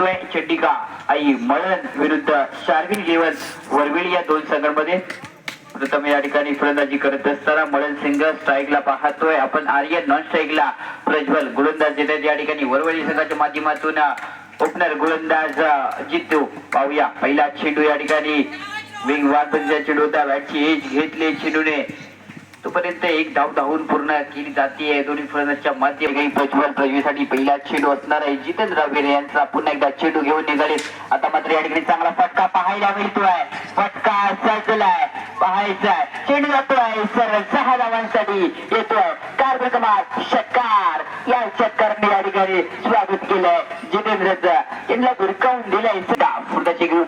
पाहतोय चंडिका आई मळण विरुद्ध शार्विन गेवल वरवेळी या दोन संघांमध्ये. प्रथम या ठिकाणी फलंदाजी करत असताना मळण सिंग स्ट्राईकला पाहतोय. आपण आर्यन नॉन स्ट्राईकला प्रज्वल गोलंदाज देतात. या ठिकाणी वरवळी संघाच्या माध्यमातून ओपनर गोलंदाज जितू पाहूया. पहिला चेंडू या ठिकाणी. विंग वाद चेंडू होता बॅटची एज घेतली चेंडूने. तोपर्यंत एक धाव धावून पूर्ण केली जाते दोन्ही फलंदाजच्या माध्यम प्रज्वल प्रज्वीसाठी पहिला चेंडू असणार आहे. जितेंद्र वेरे यांचा पुन्हा एकदा चेंडू घेऊन निघाले. आता मात्र या ठिकाणी चांगला फटका पाहायला मिळतोय. फटका सजलाय. पाहायचा चेंडू जातोय. सरळ सहा धावांसाठी येतोय. कार कमाल षटकार. या षटकारने या ठिकाणी स्वागत केलंय. जितेंद्रचं. यांना गुरकावून दिलंय. सुद्धा फुटाचे चेंडू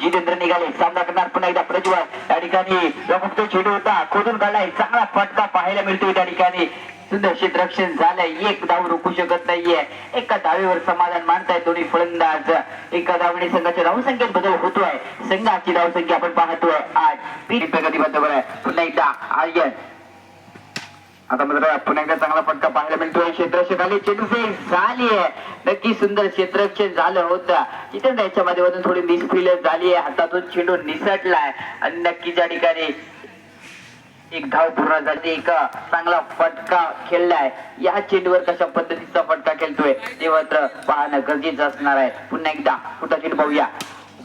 जितेंद्र निघाले. सामना करणार पुन्हा एकदा प्रज्वल त्या ठिकाणी मुक्त चेडू होता. खोदून काढलाय. चांगला फटका पाहायला मिळतोय त्या ठिकाणी. सुंदर क्षेत्ररक्षण झालंय. एक धाव रोखू शकत नाहीये. एका धावेवर समाधान मानताय दोन्ही फलंदाज. एका धावणी संघाच्या धावसंख्येत बदल होतोय. संघाची धावसंख्या आपण पाहतोय. आज प्रगती बरोबर आहे. पुन्हा एकदा आर्यन. आता मात्र पुन्हा एकदा चांगला फटका पाहायला मिळतो क्षेत्ररक्षक आले चेंडू झाली आहे. नक्की सुंदर क्षेत्ररक्षण झालं होतं. तिथे त्याच्या माध्यमातून थोडी मिसफिल झाली आहे. हातातून चेंडू निसटलाय. आणि नक्की या ठिकाणी एक धाव पूर्ण झाली एक चांगला फटका खेळलाय. या चेंडूवर कशा पद्धतीचा फटका खेळतोय ते मात्र पाहणं गरजेचं असणार आहे. पुन्हा एकदा कुठं चेंडू पाहूया?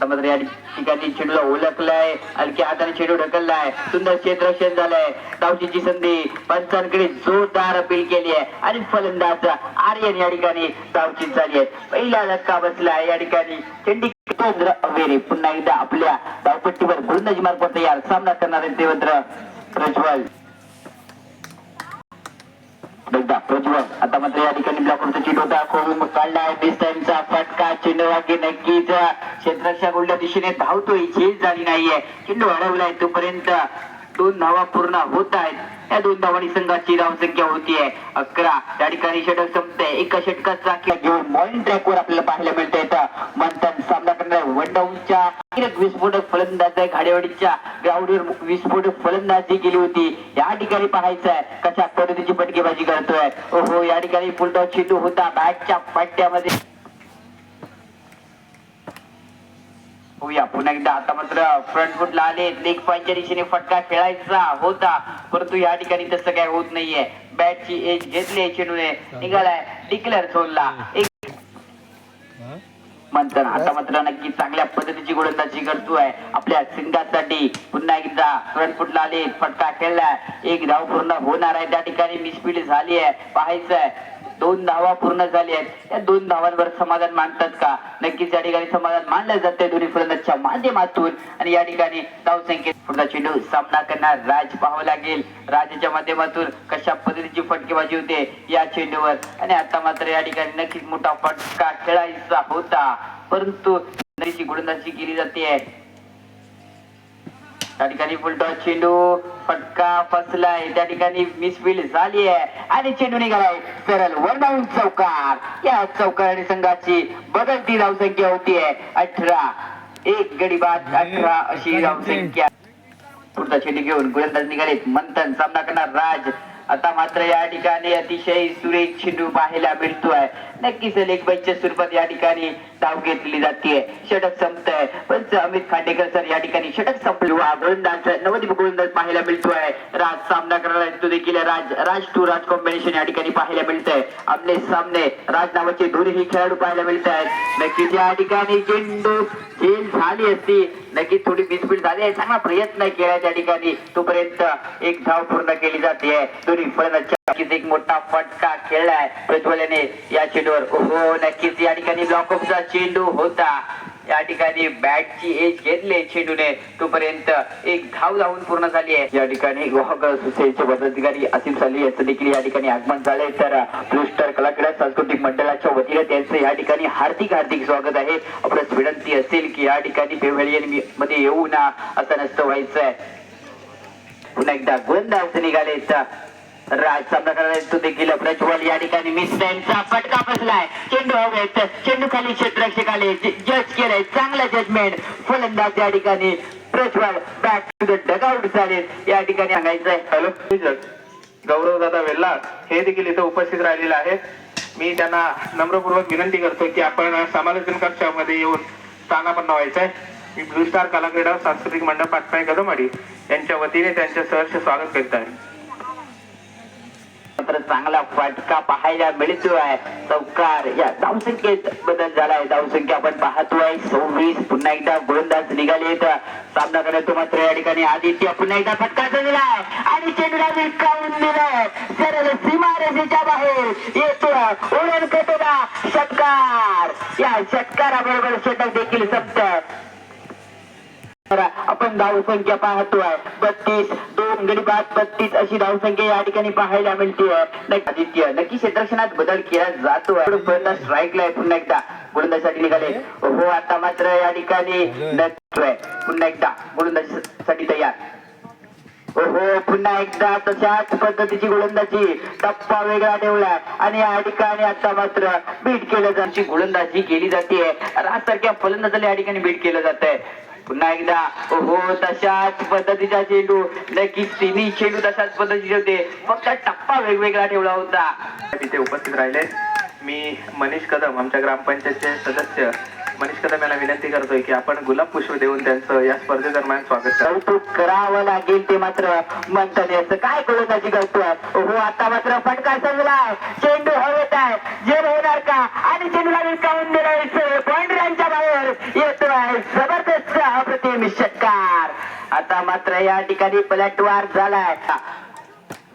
आता या ठिकाणी चेंडूला ओळखलाय आणखी हाताने चेंडू ढकललाय. सुंदर क्षेत्रक्षण झालंय. धावचीची संधी पंचांकडे जोरदार अपील केली आहे. आणि फलंदाज आर्यन या ठिकाणी धावचीत झाली आहे पहिला धक्का बसलाय या ठिकाणी. चेंडी जितेंद्र अवेरे. पुन्हा एकदा आपल्या धावपट्टीवर गोलंदाजी मार्फत तयार. सामना करणारे देवेंद्र प्रज्वल एकदा प्रज्वल आता मात्र या ठिकाणी ब्लॉकवरचा चेंडू होता. खोडून काढलाय बेस टाइमचा फटका चेंडू वागे नक्कीच क्षेत्ररक्षक उलट्या दिशेने धावतोय. झेल झाली नाहीये. चेंडू अडवलाय तोपर्यंत दोन धावा पूर्ण होत आहेत. या दोन धावांनी संघाची धावसंख्या होतीये. अकरा. त्या ठिकाणी षटक संपते. एका षटकाचा घेऊन मॉर्निंग ट्रॅकवर आपल्याला पाहायला मिळतं येतं मंथन सामना करणाऱ्या वनडाऊनच्या विस्फोटक फलंदाज आहे घाडेवाडीच्या ग्राउंडवर विस्फोटक फलंदाजी केली होती. या ठिकाणी पाहायचं आहे कशा पद्धतीची पटकेबाजी करतोय. ओहो या ठिकाणी फुलटॉस चेंडू होता. बॅटच्या पट्ट्यामध्ये होऊया पुन्हा एकदा आता मात्र फ्रंट फुटला आले लेग पॉईंटच्या दिशेने फटका खेळायचा होता. परंतु या ठिकाणी तसं काय होत नाहीये. बॅटची एज घेतली चेंडूने निघालाय डिक्लेअर सोडला एक मंथन. आता मात्र नक्की चांगल्या पद्धतीची गोलंदाजी करतोय. आपल्या सिंगासाठी पुन्हा एकदा फ्रंट फुटला आले फटका खेळलाय. एक धाव पूर्ण होणार आहे. त्या ठिकाणी मिसफिल झाली आहे. पाहायचं आहे दोन धावा पूर्ण झाली आहेत. या दोन धावांवर समाधान मानतात का? नक्कीच या ठिकाणी समाधान मानलं जाते दोन्ही फलंदाजच्या माध्यमातून. आणि या ठिकाणी धावसंख्येत पुढचा चेंडू सामना करणार राज पाहावं लागेल. राजाच्या माध्यमातून कशा पद्धतीची फटकेबाजी होते या चेंडूवर. आणि आता मात्र या ठिकाणी नक्कीच मोठा फटका खेळायचा होता. परंतु गोलंदाजी केली जाते. त्या ठिकाणी फुलटॉस चेंडू फटका फसलाय. त्या ठिकाणी मिसफिल झाली आहे आणि चेंडू निघालाय सरळ वरडाऊन चौकार. या चौकार संघाची बदलती धावसंख्या होतीये. अठरा एक गडी बाद अठरा अशी धावसंख्या. पुढचा चेंडू घेऊन गोलंदाज निघालेत. मंथन सामना करणार राज. आता मात्र या ठिकाणी अतिशय सुरेख चेंडू पाहायला मिळतोय. नक्कीच लेग बाईच्या स्वरूपात या ठिकाणी धाव घेतली जाते षटक संपतंय. पण अमित खांडेकर सर या ठिकाणी षटक संपलो. गोलंदाज नवदीप गोलंदाज पाहायला मिळतोय. राज सामना करायला तो देखील. राज राज टू राज कॉम्बिनेशन या ठिकाणी पाहायला मिळतंय. आमने सामने राज नावाचे दोन्ही खेळाडू पाहायला मिळत आहेत नक्कीच या ठिकाणी चेंडू झेल झाली असती. नक्कीच थोडी मिसफिट झाली आहे. चांगला प्रयत्न केला त्या ठिकाणी. तोपर्यंत एक धाव पूर्ण केली जाते. दोन्ही फलंदाजच्या नक्कीच एक मोठा फटका खेळलाय. प्रज्वलने या चेंडूवर. हो नक्कीच या ठिकाणी ब्लॉकअपचा चेंडू होता. या ठिकाणी बॅटची एज घेतली चेंडूने तोपर्यंत एक धाव धावून पूर्ण झाली आहे. या ठिकाणी पदाधिकारी असीम साली यांचं देखील या ठिकाणी आगमन झालंय. तर ब्लूस्टर कलाक्रीडा सांस्कृतिक मंडळाच्या वतीने त्यांचं या ठिकाणी हार्दिक हार्दिक स्वागत आहे. आपल्यास विनंती असेल की या ठिकाणी पेव्हलियनमध्ये येऊ ना असं नसतं व्हायचंय. पुन्हा एकदा गोलंदाज निघाले राज सामना करणार तो देखील प्रज्वल या ठिकाणी मिस त्यांचा फटका बसलाय. चेंडू हवेत चेंडू खाली क्षेत्ररक्षक आले जज केलंय. चांगला जजमेंट फलंदाज या ठिकाणी Prajwal back to the dugout झाले या ठिकाणी सांगायचंय. हॅलो गौरव दादा वेल्ला हे देखील इथं उपस्थित राहिलेले आहेत. मी त्यांना नम्रपूर्वक विनंती करतो की आपण समालोचन कक्षामध्ये येऊन स्थानापन्न व्हायचं आहे मी ब्लू स्टार कलाक्रीडा सांस्कृतिक मंडळ पाटपाई कदमाडी यांच्या वतीने त्यांचे सहर्ष स्वागत करीत आहे. मात्र चांगला फटका पाहायला मिळतो आहे चौकार या धावसंख्येत बदल झालाय. धावसंख्या आपण पाहतोय. सव्वीस पुन्हा एकदा गोलंदाज निघालेत सामना करतो मात्र या ठिकाणी आदित्य पुन्हा एकदा फटका दिलाय आणि चेंडूला विटकावून दिलाय सरळ सीमारेषेच्या बाहेर येतो ओळख षटकार. या षटकाराबरोबर षटक देखील संपत आपण धावसंख्या पाहतोय बत्तीस दोन गडी बाद बत्तीस अशी धावसंख्या या ठिकाणी पाहायला मिळते आदित्य नक्की क्षेत्रक्षणात बदल केला जातो फलंदाज स्ट्राईकला आहे पुन्हा एकदा. गोलंदाजसाठी निघाले. हो आता मात्र या ठिकाणी पुन्हा एकदा गोलंदाजीसाठी तयार. हो पुन्हा एकदा तशाच पद्धतीची गोलंदाजी. टप्पा वेगळा ठेवला आणि या ठिकाणी आता मात्र बीट केलं जाण्याची गोलंदाजी केली जाते. राजसारख्या फलंदाजाला या ठिकाणी बीट केलं जात. आहे पुन्हा एकदा हो तशाच पद्धतीचा चेंडू. नक्कीच तिन्ही चेंडू तशाच पद्धतीचे होते. फक्त टप्पा वेगवेगळा ठेवला होता. तिथे उपस्थित राहिले मी मनीष कदम आमच्या ग्रामपंचायतचे सदस्य. मनीष कदम यांना विनंती करतोय की आपण गुलाब पुष्प देऊन त्यांचं या स्पर्धेदरम्यान स्वागत कौतुक करावं लागेल ते मात्र म्हणतात याचं काय गोलंदाजी करतोय हो आता मात्र फटका संगलाय चेंडू हवेत आहे. जेल होणार का? आणि चेंडूला विकावून दिलाय पॉइंटरांच्या बाहेर येतोय जबरदस्त अप्रतिम षटकार. आता मात्र या ठिकाणी पलटवार झालाय.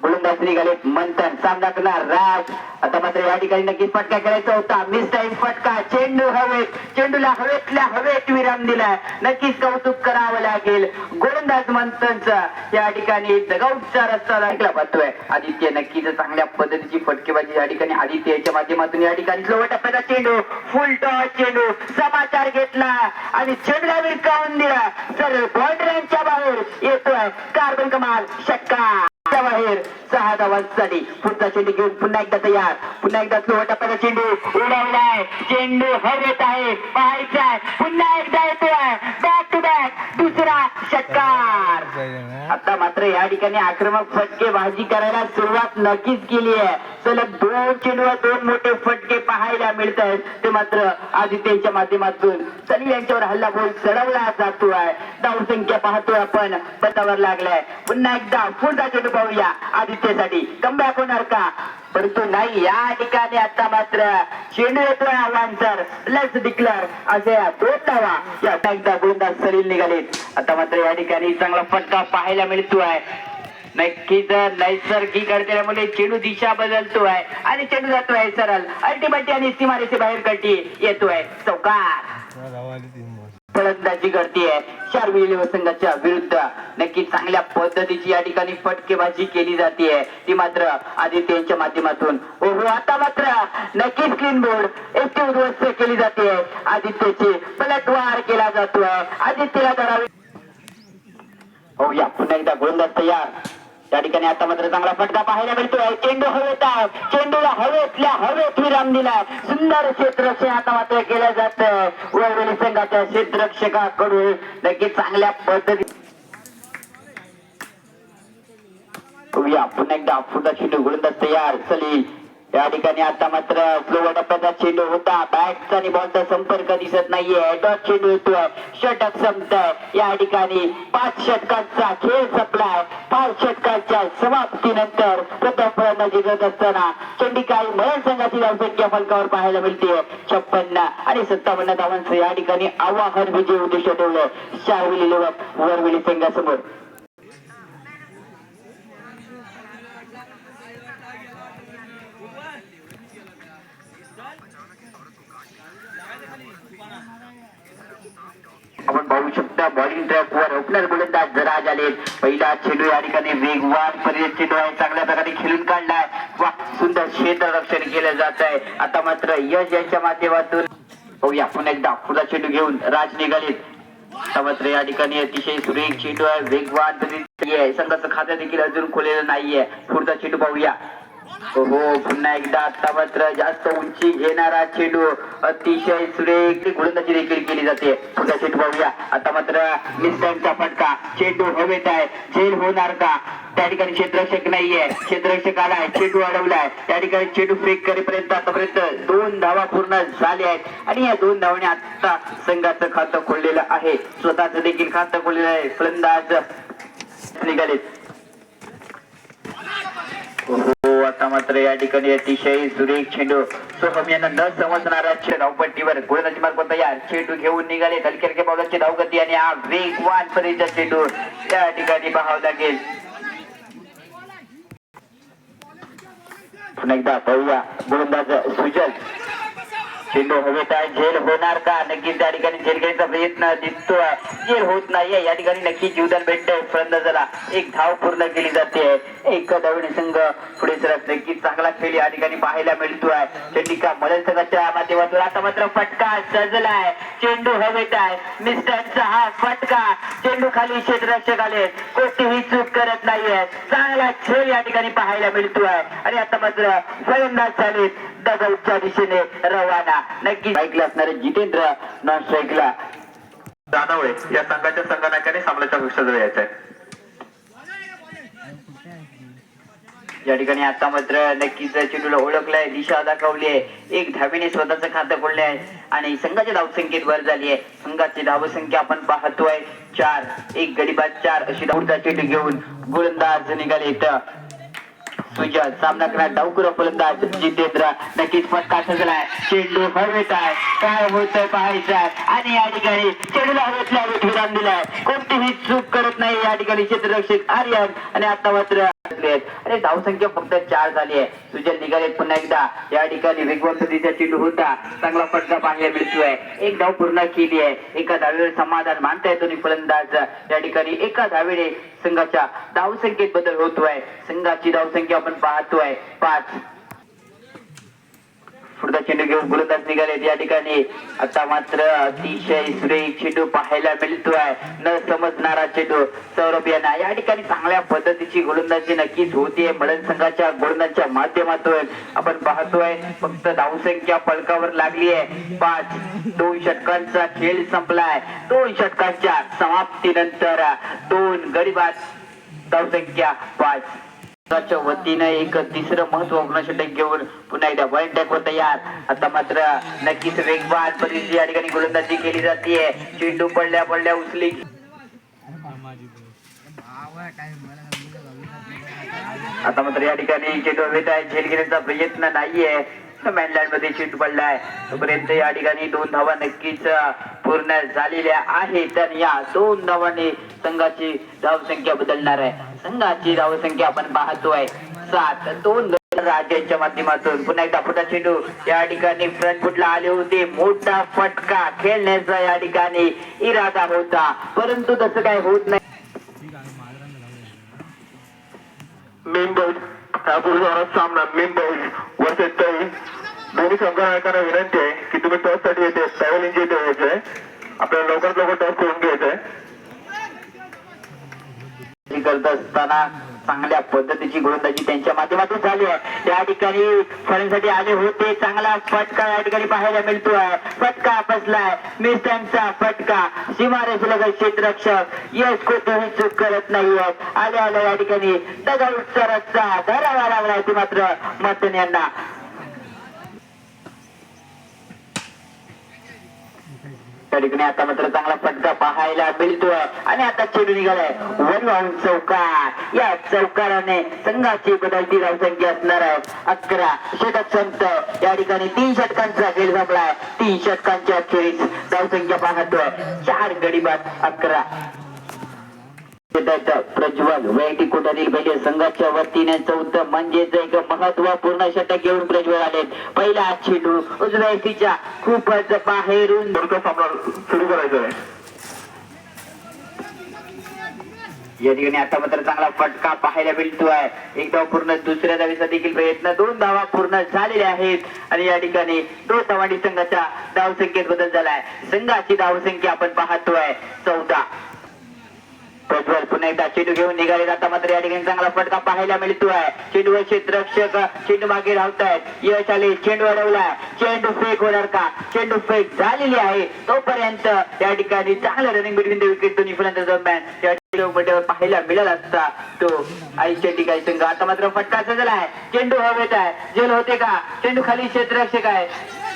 गोलंदाज निघाले मंथन. सामना करणार राज. आता मात्र या ठिकाणी नक्कीच फटका करायचा होता. मिस टाइम फटका. चेंडू हवेत चेंडूला हवेतल्या हवेत विराम दिलाय. नक्कीच कौतुक करावं लागेल. गोलंदाज मंथनचा या ठिकाणी दगाऊटचा रस्ता ऐकला पाहतोय आदित्य नक्कीच चांगल्या पद्धतीची फटकेबाजी या ठिकाणी आदित्य याच्या माध्यमातून या ठिकाणी स्लो टप्प्याचा चेंडू. फुल टॉस चेंडू. समाचार घेतला. आणि चेंडूला विरकावून दिला. तर बॉर्डरांच्या बाहेर येतोय कार्बन कमाल. षटकार. बाहेर. सहा धावांसाठी पुढचा चेंडू घेऊन पुन्हा एकदा तयार. पुन्हा एकदा स्लो टप्प्याचा चेंडू उडवलाय. चेंडू हवेत आहे. पाहायचा पुन्हा एकदा येतोय. बॅक टू बॅक दुसरा षटकार. आता मात्र या ठिकाणी आक्रमक फटके भाजी करायला सुरुवात नक्कीच केली आहे. सलग दोन चेंडूवर दोन मोठे फटके पाहायला मिळत आहेत ते मात्र आदित्यच्या माध्यमातून सनी यांच्यावर हल्ला बोल चढवला जातो आहे धावसंख्या पाहतोय आपण. पतावर लागलाय. पुन्हा एकदा पुढचा चेंडू पाहूया आदित्यसाठी. कमबॅक होणार का? परंतु नाही या ठिकाणी आता मात्र चेंडू येतोय आव्हानसर लेट्स डिक्लेअर असे दोन धावा या टँकचा गोलंदाज सलील निघालेत. आता मात्र या ठिकाणी चांगला फटका पाहायला मिळतोय. नक्कीच नैसर्गिक अडथळ्यामुळे चेंडू दिशा बदलतोय. आणि चेंडू जातोय सरळ. अल्टिमेटी आणि सीमारेचे बाहेर कटी येतोय. चौकार. फलंदाजी करतीये शार्विली संघाच्या विरुद्ध नक्की चांगल्या पद्धतीची या ठिकाणी फटकेबाजी केली जाते. ती मात्र आदित्य यांच्या माध्यमातून. ओहो आता मात्र नक्की स्क्रीन बोर्ड एकटी उद्ध्वस्त केली जाते. आदित्यची पलटवार केला जातोय आदित्यला धरावी हो या पुन्हा एकदा गोलंदाज तयार. त्या ठिकाणी आता मात्र चांगला फटका पाहायला मिळतोय. चेंडू हवेत आहे चेंडूला हवेतल्या हवेत विराम दिलाय सुंदर क्षेत्रक्षण आता मात्र केलं जात. वळवली संघाच्या क्षेत्रक्षकाकडून नक्की चांगल्या पद्धती या पुन्हा एकदा पुढचा चेंडू गोलंदाज तयार. चली या ठिकाणी आता मात्र स्लो टप्प्याचा चेंडू होता. बॅटचा आणि बॉलचा संपर्क दिसत नाहीये. डॉट चेंडू येतोय. षटक संपतय. या ठिकाणी पाच षटकांचा खेळ संपलाय. पाच षटकांच्या समाप्तीनंतर प्रथम फलंदाजी करत असताना चंडिकाई मरण संघाची धावसंख्या फलकावर पाहायला मिळते. छप्पन्न आणि सत्तावन्न धावांचं या ठिकाणी आवाहन विजय उद्दिष्ट ठेवलं. शारविली लेवत वरविली संघासमोर. सुद्धा बॉलिंग ट्रॅकवर ओपनर गोलंदाज जराज आले. पहिला चेंडू या ठिकाणी वेगवान पर्यंत चेंडू आहे चांगल्या प्रकारे खेळून काढलाय. वा सुंदर क्षेत्र रक्षण केलं जात आहे आता मात्र यश यांच्या माध्यमातून बघूया पुन्हा एकदा पुढचा चेंडू घेऊन राज निघालेत. आता मात्र या ठिकाणी अतिशय सुरेख चेंडू आहे. वेगवान संघाचं खातं देखील अजून खोलेलं नाहीये. पुढचा चेंडू पाहूया. हो, हो पुन्हा एकदा आता मात्र जास्त उंची घेणारा चेंडू अतिशय सुरेख गोलंदाजी देखील केली जाते. पुन्हा चेंडू पाहूया आता मात्र मिस्टरचा फटका. चेंडू हवेत आहे. झेल होणार का? त्या ठिकाणी क्षेत्ररक्षक नाहीये. क्षेत्ररक्षक आलाय चेंडू अडवलाय. त्या ठिकाणी चेंडू फेक करेपर्यंत आतापर्यंत दोन धावा पूर्ण झाल्या आहेत. आणि या दोन धावाने आता संघाचं खातं खोललेलं आहे. स्वतःच देखील खातं खोललेलं आहे. फलंदाज निघालेत. आता मात्र या ठिकाणी अतिशय सुरेख चेंडू सोहम यांना न समजणारा धावपट्टीवर गोलंदाजी मार्ग तयार चेंडू घेऊन निघाले. हलक्या हलक्या पावलाची धावगती आणि हा वेगवान परीचा चेंडू त्या ठिकाणी पाहावं लागेल. पुन्हा एकदा पाहूया गोलंदाज सुजल. चेंडू हवे काय झेल होणार का? नक्कीच त्या ठिकाणी झेल घेण्याचा प्रयत्न दिसतो झेल होत नाहीये. या ठिकाणी नक्की जीवदान भेटतंय फलंदाजाला एक धाव पूर्ण केली जाते. एक धावणे संघ पुढे सरत नक्कीच चांगला खेळ या ठिकाणी पाहायला मिळतोय. चंडिका मदन संघाच्या माध्यमातून आता मात्र फटका सजलाय. चेंडू हवेत आहे. मिस्टरचा हा फटका. चेंडू खाली क्षेत्ररक्षक आले. कोणतीही चूक करत नाहीये. चांगला खेळ या ठिकाणी पाहायला मिळतोय. आणि आता मात्र फलंदाज झालेत. डगलच्या दिशेने रवाना. नक्की ऐकलं असणारे जितेंद्र नॉन स्ट्राईकला दादावळे या संघाच्या संगणकाने सामन्याच्या कक्षात यायचं या ठिकाणी आता मात्र नक्कीच चेंडूला ओळखलंय दिशा दाखवली आहे एक धावीने स्वतःचं खातं खोलले आहे आणि संघाच्या धावसंख्येत भर झाली आहे संघाची धावसंख्या आपण पाहतोय. चार एक गडीबाद चार अशी धावचा चेंडू घेऊन गोलंदाज निघाले इथं. सुजल सामना करणार डावकुरा फलंदाज जितेंद्र नक्कीच फटका ठरलाय चेंडू हवेत आहे. काय होतंय पाहायचं आहे आणि या ठिकाणी चेंडूला हवेतल्या हवेत विराम दिलाय. कोणतीही चूक करत नाही या ठिकाणी क्षेत्ररक्षक आर्यन. आणि आता मात्र आणि धावसंख्या फक्त चार झाली आहे. सुजल निघाले पुन्हा एकदा. या ठिकाणी वेगवान पद्धतीचा चेंडू होता. चांगला फटका पाहायला मिळतोय. एक धाव पूर्ण केली आहे. एका धावेवर समाधान मानता येतो फलंदाज. या ठिकाणी एका धावेने संघाच्या धावसंख्येत बदल होतोय. संघाची धावसंख्या आपण पाहतोय. पाच. पुढचा चेंडू घेऊन गोलंदाज निघालेत. या ठिकाणी आता मात्र अतिशय सुरेख चेंडू पाहायला मिळतोय. न समजणारा चेंडू सौरभ यांना. या ठिकाणी चांगल्या पद्धतीची गोलंदाजी नक्कीच होतीये. मडन संघाच्या गोलंदाजच्या माध्यमातून आपण पाहतोय. फक्त धावसंख्या पलकावर लागली आहे पाच दोन षटकांचा खेळ संपलाय. दोन षटकांच्या समाप्तीनंतर दोन गरीबात धावसंख्या पाच. संघाच्या वतीनं एक तिसरं महत्त्वपूर्ण षटक घेऊन पुन्हा एकदा वन टॅक वर यार आता मात्र नक्कीच वेगवान परिस्थिती या ठिकाणी गोलंदाजी केली जाते चेंडू पडल्या पडल्या उचली आता मात्र या ठिकाणी चेंडू हवेत झेल घेण्याचा प्रयत्न नाहीये. मध्ये चेंडू पडलाय. तोपर्यंत या ठिकाणी दोन धावा नक्कीच पूर्ण झालेल्या आहेत. आणि या दोन धावांनी संघाची धावसंख्या बदलणार आहे. संघाची धावसंख्या आपण पाहतोय सात दोन राज्यांच्या माध्यमातून पुन्हा एकदा फुटा चेंडू या ठिकाणी फ्रंट फुटला आले होते. मोठा फटका खेळण्याचा या ठिकाणी इरादा होता. परंतु तसं काय होत नाही. मेंबर्स यापूर्वी सामना मेंबर्स वर्सेस तळी दोन्ही संघनायकांना विनंती आहे की तुम्ही टॉससाठी येते ट्रॅव्हलिंग येथे यायचंय. आपल्याला लवकरात लवकर टॉस करून घ्यायचंय. गोलंदाजी करत असताना चांगल्या पद्धतीची गोलंदाजी त्यांच्या माध्यमातून झाली आहे. या ठिकाणी फळीसाठी आले होते. चांगला फटका या ठिकाणी पाहायला मिळतोय. फटका बसलाय. मिस्टनचा फटका. सीमारेषेला क्षेत्ररक्षक यश कोणतीही चूक करत नाहीये आले आले या ठिकाणी दगड सरसचा धरावा लागलाय ते मात्र मतन यांना. त्या ठिकाणी आता मात्र चांगला फटका पाहायला मिळतो आणि आता चेंडू निघालाय वन वाहून चौकार. या चौकाराने संघाची बदलती धावसंख्या असणार आहे. अकरा षटक संत. या ठिकाणी तीन षटकांचा खेळ संपलाय तीन षटकांच्या अखेरीस धावसंख्या पाहतोय. चार गडीबाद अकरा. प्रज्वल वैयक्तिक कोट्यातील पहिले संघाच्या वतीने चौथं म्हणजेच एक महत्त्वपूर्ण षटक घेऊन प्रज्वल आले. पहिला चेंडू उजव्या खूपच बाहेरून सुरू करायचा आहे. या ठिकाणी आता मात्र चांगला फटका पाहायला मिळतोय. एक धाव पूर्ण दुसऱ्या धावीचा देखील प्रयत्न दोन धावा पूर्ण झालेल्या आहेत. आणि या ठिकाणी दोन धावांनी संघाच्या धावसंख्येत बदल झालाय. संघाची धावसंख्या आपण पाहतोय. चौदा प्रज्वल पुन्हा एकदा चेंडू घेऊन निघाले जाता मात्र या ठिकाणी चांगला फटका पाहायला मिळतोय. चेंडूवर क्षेत्ररक्षक चेंडू मागे धावतायत. यश आले चेंडू अडवलाय चेंडू फेक होणार का? चेंडू फेक झालेली आहे. तोपर्यंत या ठिकाणी चांगलं रनिंग बिटवीन द विकेट दोन्ही फलंदाज दरम्यान या किलोमीटर पाहायला मिळाला असता तो आईच्या ठिकाणी संघ. आता मात्र फटका सजला आहे चेंडू हवेत आहे. जेल होते का? चेंडू खाली क्षेत्ररक्षक आहे.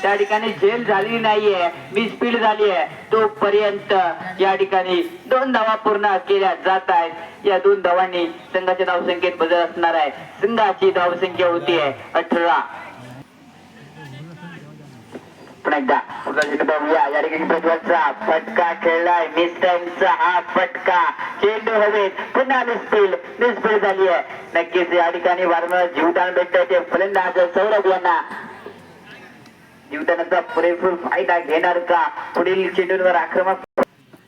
त्या ठिकाणी झेल झालेली नाहीये मिसफील्ड झाली आहे. तोपर्यंत या ठिकाणी दोन धावा पूर्ण केल्या जात आहेत. या दोन धावांनी संघाच्या धावसंख्येत बदल असणार आहे. संघाची धावसंख्या होती आहे. अठरा. पुन्हा एकदा. पुढचा या ठिकाणी प्रज्वलचा फटका खेळलाय. मिस टाइमचा हा फटका. चेंडू हवेत पुन्हा मिसफील्ड मिसफील्ड झाली आहे. नक्कीच या ठिकाणी वारंवार जीवदान भेटतंय ते फलंदाज सौरभ यांना. जीवदानाचा पुरेपूर फायदा घेणार का? पुढील चेंडूंवर आक्रमक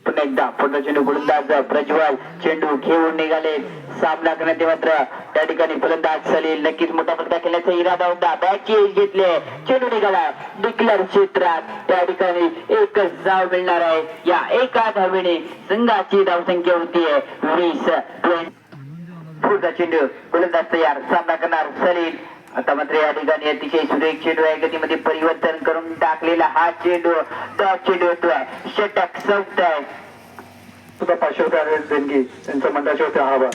पुन्हा एकदा पुढचा चेंडू गोलंदाज प्रज्वल. चेंडू घेऊन निघाले. सामना करण्यात मात्र त्या ठिकाणी फलंदाज सलील नक्कीच मोठा फटका खेळण्याचा इरादा होता. बॅचेज घेतले चेंडू निघाला. डिक्लर क्षेत्रात त्या ठिकाणी एकच धाव मिळणार आहे. या एका धावेने संघाची धावसंख्या होती. वीस पुढचा चेंडू गोलंदाज तयार. सामना करणार सलील. आता मात्र या ठिकाणी अतिशय सुरेख चेंडू आहे गतीमध्ये परिवर्तन करून टाकलेला हा चेंडू तो चेंडू होतोय षटक चौकताय सुद्धा पाचशे रुपये देणगी. त्यांच्या मंडळाचे होते आभार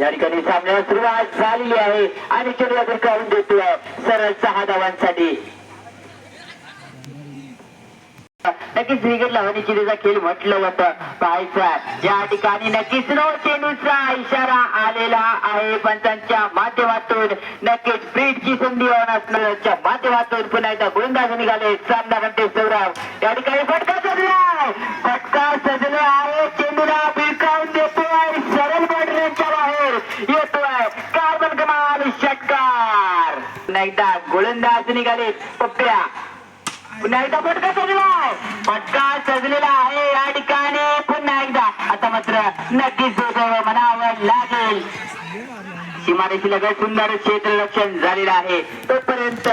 या ठिकाणी सामन्याला सुरुवात झालेली आहे आणि चेंडूला काढून देतोय. सरळ सहा धावांसाठी. नक्कीच क्रिकेट लावणीची त्याचा खेळ म्हटलं जातं पाहायचा. या ठिकाणी नक्कीच नो चेंडूचा इशारा आलेला आहे पंचांच्या माध्यमातून नक्कीच ब्रीडची संधी होणार असणाऱ्याच्या माध्यमातून पुन्हा एकदा गोलंदाज निघाले. सामना करते सौरभ या ठिकाणी फटका सजलाय. फटका सजला आहे चेंडूला बिळकावून देतोय सरळ बॉर्डरच्या बाहेर. येतोय कार्बन कमाल षटकार. पुन्हा एकदा गोलंदाज निघाले. पप्प्या पुन्हा एकदा फटका सजलाय. फटका सजलेला आहे या ठिकाणी. पुन्हा एकदा. आता मात्र नक्कीच म्हणावं लागेल. सीमारेषी लगत सुंदर क्षेत्र रक्षण झालेलं आहे. तोपर्यंत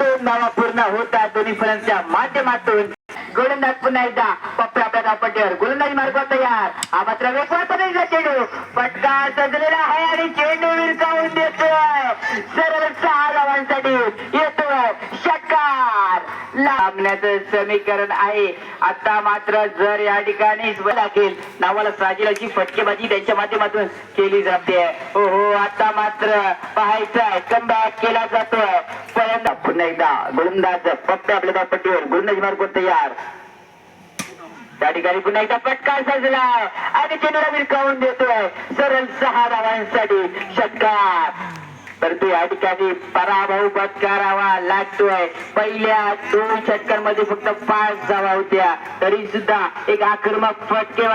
दोन धावा पूर्ण होतात. दोन्ही फलंच्या माध्यमातून. गोलंदाज पुन्हा एकदा पप्पे आपल्या धावपट्टीवर. गोलंदाजी मार्ग तयार. हा मात्र वेगवाचा चेंडू. फटका सजलेला आहे आणि चेंडू विरकावून देतोय. सरळ सहा धावांसाठी येतोय. षटकार. लांबण्याचं समीकरण आहे. आता मात्र जर या ठिकाणी लागेल नावाला साजेल फटकेबाजी त्यांच्या माध्यमातून केली जाते. हो हो आता मात्र पाहायचं आहे कमबॅक केला जातोय. पहिल्यांदा पुन्हा एकदा गोलंदाज फक्त आपल्या धावपट्टीवर गोलंदाज मार्ग तयार त्या ठिकाणी पुन्हा एकदा फटका साजला. आणि चेंडूला विरकावून देतोय. सरळ सहा धावांसाठी षटकार. तर तो या ठिकाणी पराभव पत्करावा लागतोय. पहिल्या दोन षटकांमध्ये फक्त पाच जावा होत्या. तरी सुद्धा एक आक्रमक फटके